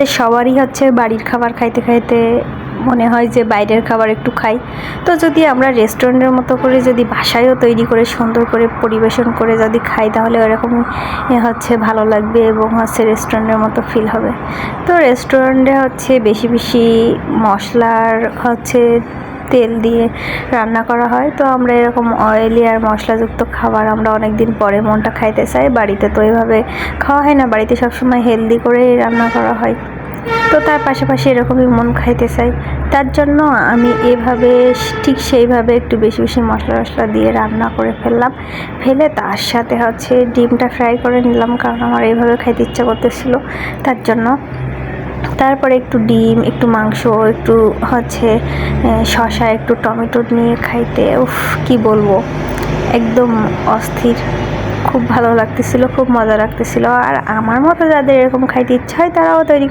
সবারই হচ্ছে বাড়ির খাবার খাইতে খাইতে মনে হয় যে বাইরের খাবার একটু খাই। তো যদি আমরা রেস্টুরেন্টের মতো করে যদি বাসায়ও তৈরি করে, সুন্দর করে পরিবেশন করে যদি খাই, তাহলে ওরকম হচ্ছে ভালো লাগবে এবং হচ্ছে রেস্টুরেন্টের মতো ফিল হবে। তো রেস্টুরেন্টে হচ্ছে বেশি বেশি মশলার হচ্ছে তেল দিয়ে রান্না করা হয়। তো আমরা এরকম অয়েলি আর মশলাযুক্ত খাবার আমরা অনেক দিন পরে মনটা খাইতে চাই। বাড়িতে তো এভাবে খাওয়া হয় না। বাড়িতে সবসময় হেলদি করেই রান্না করা হয়। তো তার পাশাপাশি এরকমই মন খাইতে চাই। তার জন্য আমি এভাবে ঠিক সেইভাবে একটু বেশি বেশি মশলা টশলা দিয়ে রান্না করে ফেললাম। ফেলে তার সাথে হচ্ছে ডিমটা ফ্রাই করে নিলাম। কারণ আমার এইভাবে খাইতে ইচ্ছা করতেছিল। তার জন্য তারপরে একটু ডিম, একটু মাংস, একটু হচ্ছে শশা একটু টমেটো নিয়ে খাইতে, উফ, কি বলব? একদম অস্থির। খুব ভালো লাগতেছিল, খুব মজা লাগতেছিল। আর আমার মতো যাদের এরকম খাইতে ইচ্ছা হয়, তারাও তৈরি